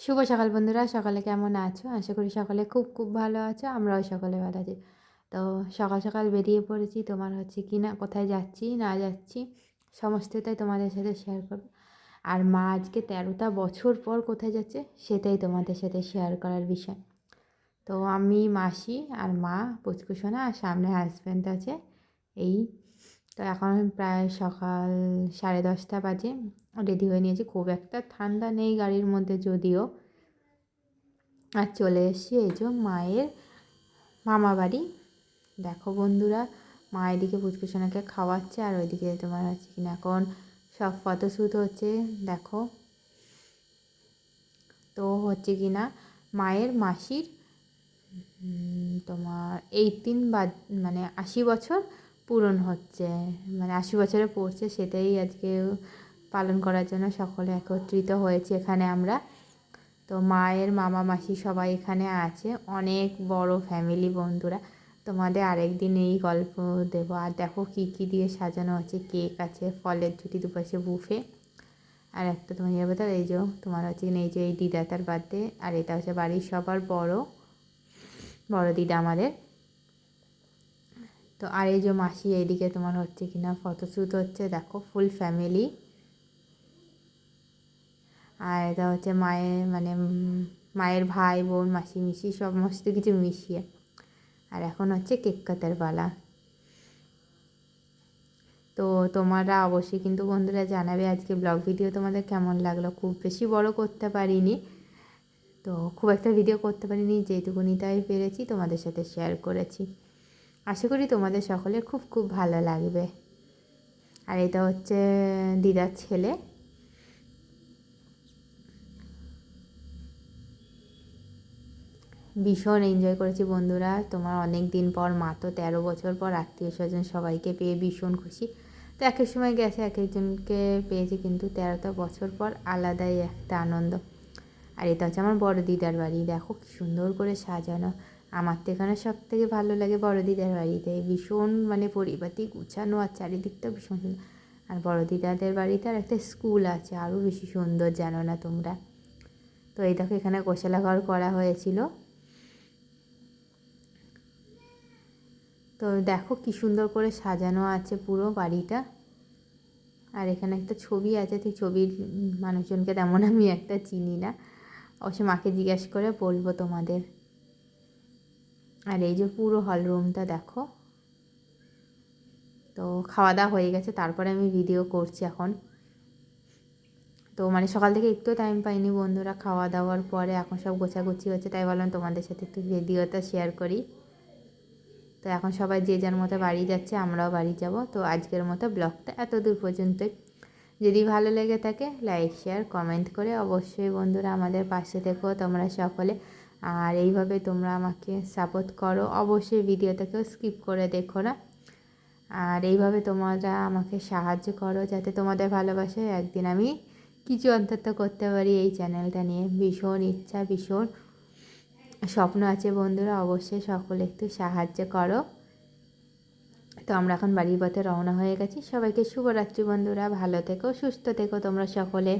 শুভ সকাল বন্ধুরা, সকালে কেমন আছো? আশা করি সকালে খুব খুব ভালো আছো, আমরাও সকালে ভালো আছি। তো সকাল সকাল বেরিয়ে পড়েছি, তোমার হচ্ছে কি না, কোথায় যাচ্ছি, না যাচ্ছি, সমস্তটাই তোমাদের সাথে শেয়ার করব। আর মা আজকে তেরোটা বছর পর কোথায় যাচ্ছে, সেটাই তোমাদের সাথে শেয়ার করার বিষয়। তো আমি, মাসি আর মা পুচকুসোনা আর সামনে হাজব্যান্ড আছে, এই তো এখন প্রায় সকাল সাড়ে দশটা বাজে। রেডি হয়ে নিয়েছি খুব একটা ঠান্ডা নেই গাড়ির মধ্যে যদিও। আর চলে এসেছি এই যে মায়ের মামা বাড়ি। দেখো বন্ধুরা, মা এদিকে পুচকুসোনাকে খাওয়াচ্ছে আর ওইদিকে তোমার হচ্ছে কিনা এখন সব ফটোশ্যুট হচ্ছে, দেখো। তো হচ্ছে কি না, মায়ের মাসির তোমার এইটিন বা মানে আশি বছর পূরণ হচ্ছে মানে আশি বছরে পড়ছে, সেটাই আজকে পালন করার জন্য সকলে একত্রিত হয়েছে এখানে আমরা। তো মায়ের, মামা, মাসি সবাই এখানে আছে, অনেক বড় ফ্যামিলি বন্ধুরা। তোমাদের আরেক দিন এই গল্প দেবো। আর দেখো কী কী দিয়ে সাজানো আছে, কেক আছে, ফলের ঝুটি, দুপাশে বুফে। আর একটা তোমার ইয়ে এই যে তোমার হচ্ছে এই যে এই দিদা তার বার্থডে আর এটা হচ্ছে বাড়ির সবার বড় বড় দিদা আমাদের। তো আর এই যে মাসি এইদিকে তোমার হচ্ছে কিনা ফটোশ্যুট হচ্ছে, দেখো ফুল ফ্যামিলি আর এটা হচ্ছে মায়ের মানে মায়ের ভাই, বোন, মাসি মিশি সমস্ত কিছু মিশিয়ে। আর এখন হচ্ছে কেক কাটার পালা। তো তোমরা অবশ্যই কিন্তু বন্ধুরা জানাবে আজকে ব্লগ ভিডিও তোমাদের কেমন লাগল। খুব বেশি বড় করতে পারিনি। তো খুব একটা ভিডিও করতে পারিনি, যেটুকুনি তাই পেরেছি তোমাদের সাথে শেয়ার করেছি। আশা করি তোমাদের সকলের খুব খুব ভালো লাগবে। আর এটা হচ্ছে দিদার ছেলে। ভীষণ এনজয় করেছি বন্ধুরা। তোমার অনেক দিন পর, মা তো তেরো বছর পর আত্মীয় স্বজন সবাইকে পেয়ে ভীষণ খুশি। তো এক এক সময় গেছে, এক একজনকে পেয়েছি, কিন্তু তেরোটা বছর পর আলাদাই একটা আনন্দ। আর এটা হচ্ছে আমার বড় দিদার বাড়ি। দেখো কি সুন্দর করে সাজানো। আমার তো এখানে সব থেকে ভালো লাগে বড় দিদার বাড়িতে। ভীষণ মানে পরিপাটি গুছানো আর চারিদিকটা ভীষণ সুন্দর। আর বড় দিদাদের বাড়িতে আর একটা স্কুল আছে আরও বেশি সুন্দর জানো না তোমরা? তো এই দেখো এখানে গোশালা ঘর করা হয়েছিল। তো দেখো কি সুন্দর করে সাজানো আছে পুরো বাড়িটা। আর এখানে একটা ছবি আছে ঠিক ছবির মানুষজনকে তেমন আমি একটা চিনি না। অবশ্য মাকে জিজ্ঞেস করে বলব তোমাদের। আর এই যে পুরো হল রুমটা দেখো। তো খাওয়া দাওয়া হয়ে গেছে, তারপরে আমি ভিডিও করছি এখন। তো মানে সকাল থেকে একটু টাইম পাইনি বন্ধুরা খাওয়া দাওয়ার পরে, এখন সব গোছাগুছি হচ্ছে, তাই বললাম তোমাদের সাথে একটু ভিডিওটা শেয়ার করি। তো এখন সবাই যে যার মতো বাড়ি যাচ্ছে, আমরাও বাড়ি যাব। তো আজকের মতো ব্লগটা এত দূর পর্যন্তই। যদি ভালো লেগে থাকে লাইক শেয়ার কমেন্ট করে অবশ্যই বন্ধুরা আমাদের পাশে থেকেও তোমরা সকলে। আর এইভাবে তোমরা আমাকে সাপোর্ট করো। অবশ্যই ভিডিওটাকেও স্কিপ করে দেখো না। আর এইভাবে তোমরা আমাকে সাহায্য করো যাতে তোমাদের ভালোবাসায় একদিন আমি কিছু অন্তত করতে পারি। এই চ্যানেলটা নিয়ে ভীষণ ইচ্ছা, ভীষণ স্বপ্ন আছে বন্ধুরা। অবশ্যই সকলে একটু সাহায্য করো। তো আমরা এখন বাড়ির পথে রওনা হয়ে গেছি। সবাইকে শুভরাত্রি বন্ধুরা। ভালো থেকো, সুস্থ থেকো তোমরা সকলে।